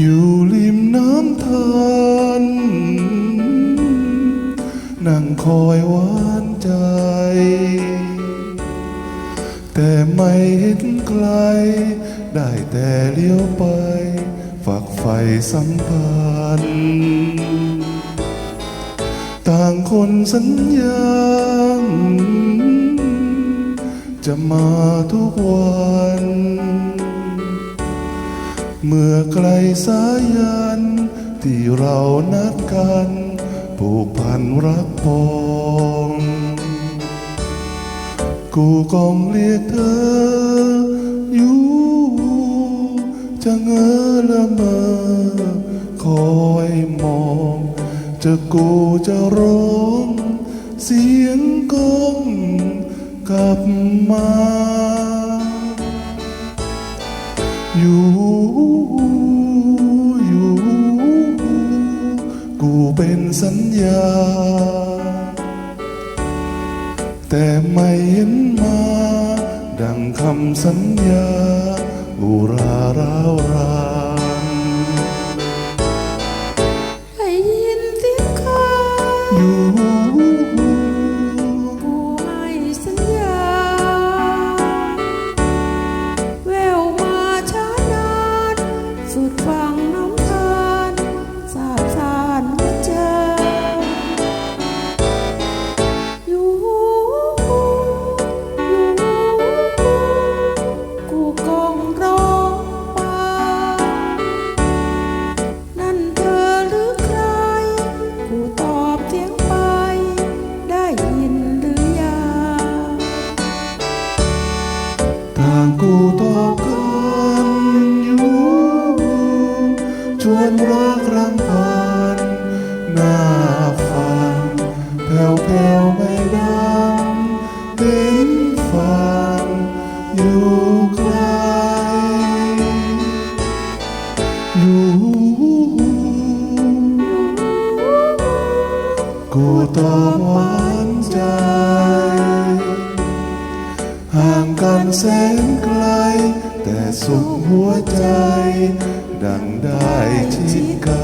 อยู่ริมน้ำทานนั่งคอยหวานใจ แต่ไม่เห็นใคร ได้แต่เลี้ยวไป ฝักไฟสัมพันธ์ต่างคนสัญญาจะมาทุกวัน เมื่อไกลสายัน ที่เรานัดกันผูกพันรักปองกูกองเรียกเธอ อยู่จะเงอละเมอคอยมองจะกูจะร้อง เสียงก้องกลับมา สัญญา แต่ไม่เห็นมา ดังคำสัญญา อุราร้าวรานได้ยินเสียงเขาอยู่กูให้สัญญา แววมาช้านานสุดฟังางกูตอกันอยู่ ชวนรักรำพันหน้าฟังแผ่วแผ่วไม่ดังเห็นฟังอยู่ไกลอยู่กูตอหวานใจ กันแสนไกล แต่สุขหัวใจ ดังได้ชิดกัน